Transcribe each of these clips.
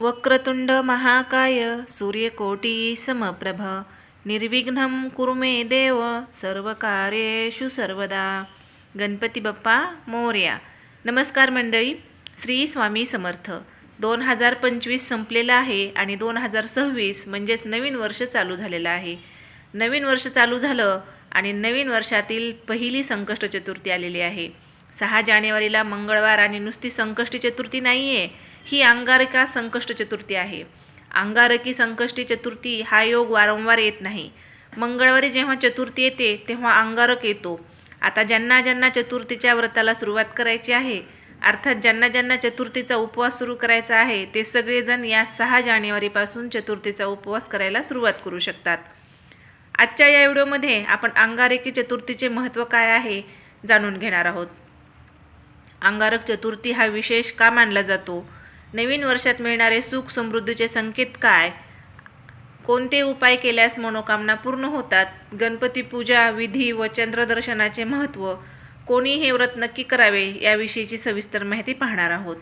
वक्रतुंड महाकाय सूर्यकोटी समप्रभ निर्विघ्न कुरु मे देव सर्वकार्येषु सर्वदा। गणपती बाप्पा मोर्या। नमस्कार मंडळी श्री स्वामी समर्थ। दोन हजार पंचवीस संपलेलं आहे आणि दोन हजार सव्वीस म्हणजेच नवीन वर्ष चालू झालेलं आहे. नवीन वर्ष चालू झालं आणि नवीन वर्षातील पहिली संकष्ट चतुर्थी आलेली आहे. सहा जानेवारीला मंगळवार आणि नुसती संकष्टी चतुर्थी नाही आहे ही अंगारका संकष्ट चतुर्थी आहे. अंगारकी संकष्टी चतुर्थी हा योग वारंवार येत नाही. मंगळवारी जेव्हा चतुर्थी येते तेव्हा अंगारक येतो. आता ज्यांना ज्यांना चतुर्थीच्या व्रताला सुरुवात करायची आहे अर्थात ज्यांना ज्यांना चतुर्थीचा उपवास सुरू करायचा आहे ते सगळेजण या सहा जानेवारीपासून चतुर्थीचा उपवास करायला सुरुवात करू शकतात. आजच्या या व्हिडिओमध्ये आपण अंगारकी चतुर्थीचे महत्त्व काय आहे जाणून घेणार आहोत. अंगारक चतुर्थी हा विशेष का मानला जातो? नवीन वर्षात मिळणारे सुख समृद्धीचे संकेत काय? कोणते उपाय केल्यास मनोकामना पूर्ण होतात? गणपती पूजा विधी व चंद्रदर्शनाचे महत्त्व? कोणी हे व्रत नक्की करावे याविषयीची सविस्तर माहिती पाहणार आहोत.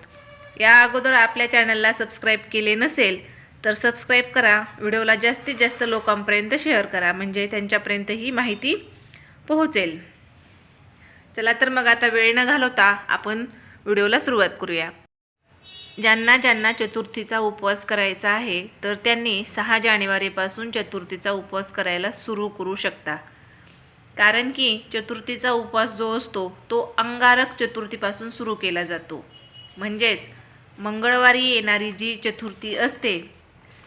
या अगोदर आपल्या चॅनलला सबस्क्राईब केले नसेल तर सबस्क्राईब करा. व्हिडिओला जास्तीत जास्त लोकांपर्यंत शेअर करा म्हणजे त्यांच्यापर्यंत ही माहिती पोहोचेल. चला तर मग आता वेळ न घालवता आपण व्हिडिओला सुरुवात करूया. ज्यांना ज्यांना चतुर्थीचा उपवास करायचा आहे तर त्यांनी सहा जानेवारीपासून चतुर्थीचा उपवास करायला सुरू करू शकता. कारण की चतुर्थीचा उपवास जो असतो तो अंगारक चतुर्थीपासून सुरू केला जातो. म्हणजेच मंगळवारी येणारी जी चतुर्थी असते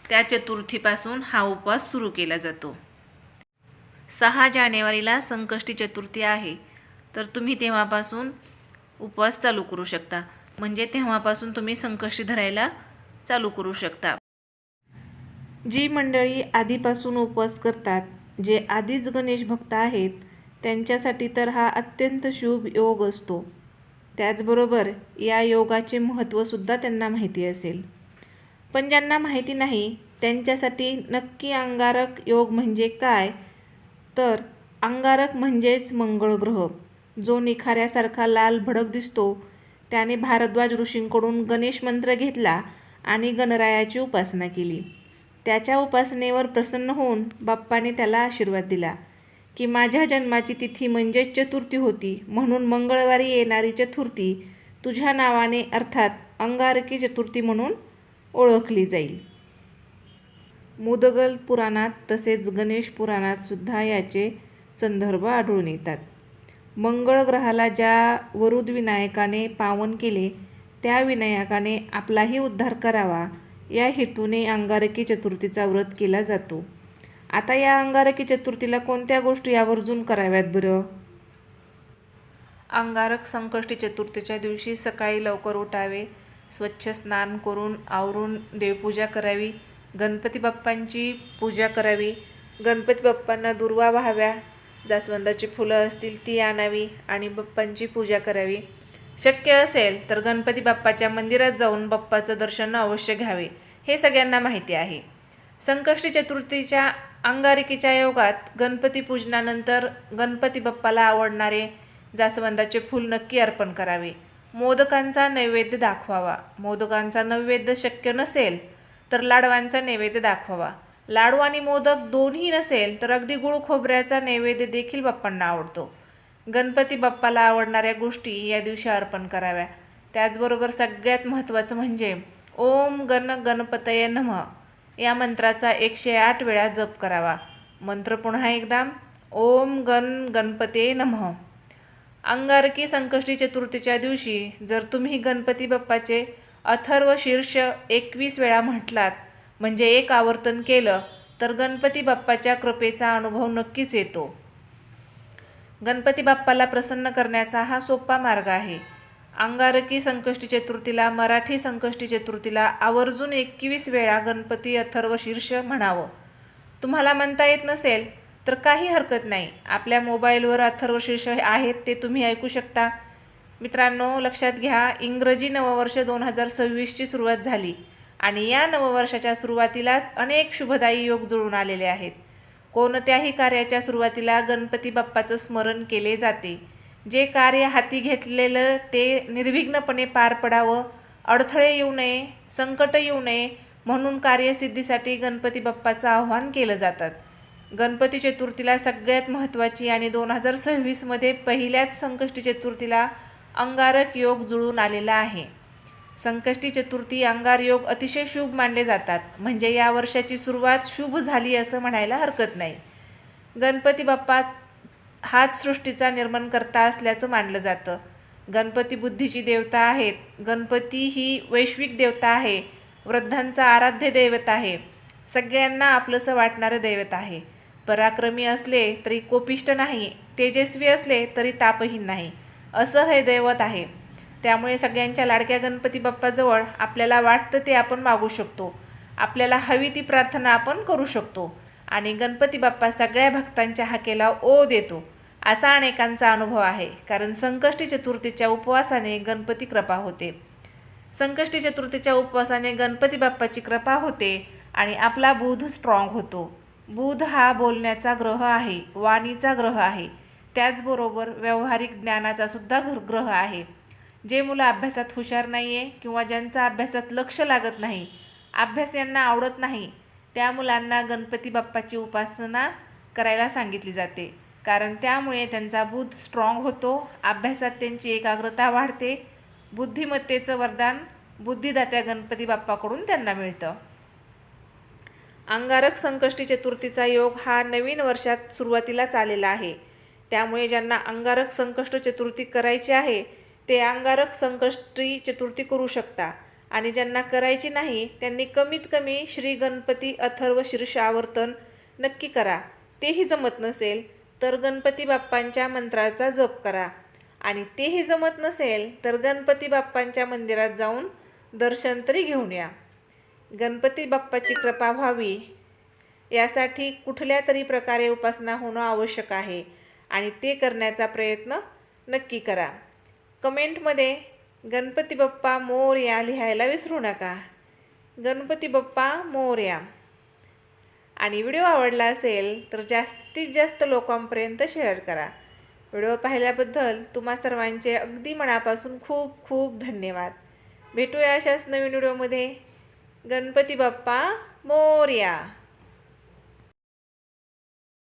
त्या चतुर्थीपासून हा उपवास सुरू केला जातो. सहा जानेवारीला संकष्टी चतुर्थी आहे. तर तुम्ही तेव्हापासून उपवास चालू करू शकता. म्हणजे तेव्हापासून तुम्ही संकष्टी धरायला चालू करू शकता. जी मंडळी आधीपासून उपवास करतात जे आधीच गणेश भक्त आहेत त्यांच्यासाठी तर हा अत्यंत शुभ योग असतो. त्याचबरोबर या योगाचे महत्त्वसुद्धा त्यांना माहिती असेल. पण ज्यांना माहिती नाही त्यांच्यासाठी नक्की अंगारक योग म्हणजे काय? तर अंगारक म्हणजेच मंगळ ग्रह जो निखाऱ्यासारखा लाल भडक दिसतो त्याने भारद्वाज ऋषींकडून गणेश मंत्र घेतला आणि गणरायाची उपासना केली. त्याच्या उपासनेवर प्रसन्न होऊन बाप्पाने त्याला आशीर्वाद दिला की माझ्या जन्माची तिथी म्हणजेच चतुर्थी होती म्हणून मंगळवारी येणारी चतुर्थी तुझ्या नावाने अर्थात अंगारकी चतुर्थी म्हणून ओळखली जाईल. मुदगल पुराणात तसेच गणेश पुराणात सुद्धा याचे संदर्भ आढळून येतात. मंगळ ग्रहाला ज्या वरुद विनायकाने पावन केले त्या विनायकाने आपलाही उद्धार करावा. या हेतूने अंगारकी चतुर्थीचा व्रत केला जातो. आता या अंगारकी चतुर्थीला कोणत्या गोष्टी आवर्जून कराव्यात बरं? अंगारक संकष्टी चतुर्थीच्या दिवशी सकाळी लवकर उठावे स्वच्छ स्नान करून आवरून देवपूजा करावी गणपती बाप्पांची पूजा करावी गणपती बाप्पांना दुर्वा व्हाव्या जास्वंदाची फुलं असतील ती आणावी आणि बाप्पांची पूजा करावी. शक्य असेल तर गणपती बाप्पाच्या मंदिरात जाऊन बाप्पाचं दर्शन अवश्य घ्यावे हे सगळ्यांना माहिती आहे. संकष्टी चतुर्थीच्या अंगारिकेच्या योगात गणपती पूजनानंतर गणपती बाप्पाला आवडणारे जास्वंदाचे फूल नक्की अर्पण करावे. मोदकांचा नैवेद्य दाखवावा. मोदकांचा नैवेद्य शक्य नसेल तर लाडवांचा नैवेद्य दाखवावा. लाडू आणि मोदक दोन्ही नसेल तर अगदी गुळ खोबऱ्याचा नैवेद्य देखील बाप्पांना आवडतो. गणपती बाप्पाला आवडणाऱ्या गोष्टी या दिवशी अर्पण कराव्या. त्याचबरोबर सगळ्यात महत्त्वाचं म्हणजे ओम गण गणपतय नम या मंत्राचा एकशे आठ वेळा जप करावा. मंत्र पुन्हा एकदा ओम गण गणपते नमः. अंगारकी संकष्टी चतुर्थीच्या दिवशी जर तुम्ही गणपती बाप्पाचे अथर्व शीर्ष एकवीस वेळा म्हटलात म्हणजे एक आवर्तन केलं तर गणपती बाप्पाच्या कृपेचा अनुभव नक्कीच येतो. गणपती बाप्पाला प्रसन्न करण्याचा हा सोपा मार्ग आहे. अंगारकी संकष्टी चतुर्थीला मराठी संकष्टी चतुर्थीला आवर्जून एकवीस वेळा गणपती अथर्व शीर्ष म्हणावं. तुम्हाला म्हणता येत नसेल तर काही हरकत नाही. आपल्या मोबाईलवर अथर्व शीर्ष आहेत ते तुम्ही ऐकू शकता. मित्रांनो लक्षात घ्या इंग्रजी नववर्ष दोन हजार सव्वीसची सुरुवात झाली. आणि या नववर्षाच्या सुरुवातीलाच अनेक शुभदायी योग जुळून आलेले आहेत. कोणत्याही कार्याच्या सुरुवातीला गणपती बाप्पाचं स्मरण केले जाते. जे कार्य हाती घेतलेलं ते निर्विघ्नपणे पार पडावं अडथळे येऊ नये संकट येऊ नये म्हणून कार्यसिद्धीसाठी गणपती बाप्पाचं आव्हान केलं जातात. गणपती चतुर्थीला सगळ्यात महत्त्वाची आणि दोन हजार सव्वीसमध्ये पहिल्याच संकष्टी चतुर्थीला अंगारक योग जुळून आलेला आहे. संकष्टी चतुर्थी अंगार योग अतिशय शुभ मानले जातात. म्हणजे या वर्षाची सुरुवात शुभ झाली असं म्हणायला हरकत नाही. गणपती बाप्पा हाच सृष्टीचा निर्माण करता असल्याचं मानलं जातं. गणपती बुद्धीची देवता आहेत. गणपती ही वैश्विक देवता आहे. वृद्धांचा आराध्य दैवत आहे. सगळ्यांना आपलंसं वाटणारं दैवत आहे. पराक्रमी असले तरी कोपिष्ट नाही. तेजस्वी असले तरी तापहीन नाही. असं हे दैवत आहे. त्यामुळे सगळ्यांच्या लाडक्या गणपती बाप्पाजवळ आपल्याला वाटतं ते आपण मागू शकतो. आपल्याला हवी ती प्रार्थना आपण करू शकतो. आणि गणपती बाप्पा सगळ्या भक्तांच्या हाकेला ओ देतो. असा अनेकांचा अनुभव आहे. कारण संकष्टी चतुर्थीच्या उपवासाने गणपती कृपा होते. संकष्टी चतुर्थीच्या उपवासाने गणपती बाप्पाची कृपा होते आणि आपला बुध स्ट्रॉंग होतो. बुध हा बोलण्याचा ग्रह आहे वाणीचा ग्रह आहे. त्याचबरोबर व्यावहारिक ज्ञानाचा सुद्धा ग्रह आहे. जे मुलं अभ्यासात हुशार नाही आहे किंवा ज्यांचा अभ्यासात लक्ष लागत नाही अभ्यास यांना आवडत नाही त्या मुलांना गणपती बाप्पाची उपासना करायला सांगितली जाते. कारण त्यामुळे त्यांचा बुध स्ट्रॉंग होतो अभ्यासात त्यांची एकाग्रता वाढते बुद्धिमत्तेचं वरदान बुद्धिदात्या गणपती बाप्पाकडून त्यांना मिळतं. अंगारक संकष्टी चतुर्थीचा योग हा नवीन वर्षात सुरुवातीलाच आलेला आहे. त्यामुळे ज्यांना अंगारक संकष्ट चतुर्थी करायची आहे ते अंगारक संकष्टी चतुर्थी करू शकता. आणि ज्यांना करायची नाही त्यांनी कमीत कमी श्री गणपती अथर्व शीर्ष आवर्तन नक्की करा. तेही जमत नसेल तर गणपती बाप्पांच्या मंत्राचा जप करा. आणि तेही जमत नसेल तर गणपती बाप्पांच्या मंदिरात जाऊन दर्शन तरी घेऊन या. गणपती बाप्पाची कृपा व्हावी. यासाठी कुठल्या तरी प्रकारे उपासना होणं आवश्यक आहे. आणि ते करण्याचा प्रयत्न नक्की करा. कमेंटमध्ये गणपती बाप्पा मोरया लिहायला विसरू नका. गणपती बाप्पा मोरया. आणि व्हिडिओ आवडला असेल तर जास्तीत जास्त लोकांपर्यंत शेअर करा. व्हिडिओ पाहिल्याबद्दल तुम्हा सर्वांचे अगदी मनापासून खूप खूप धन्यवाद. भेटूया अशाच नवीन व्हिडिओमध्ये. गणपती बाप्पा मोरया.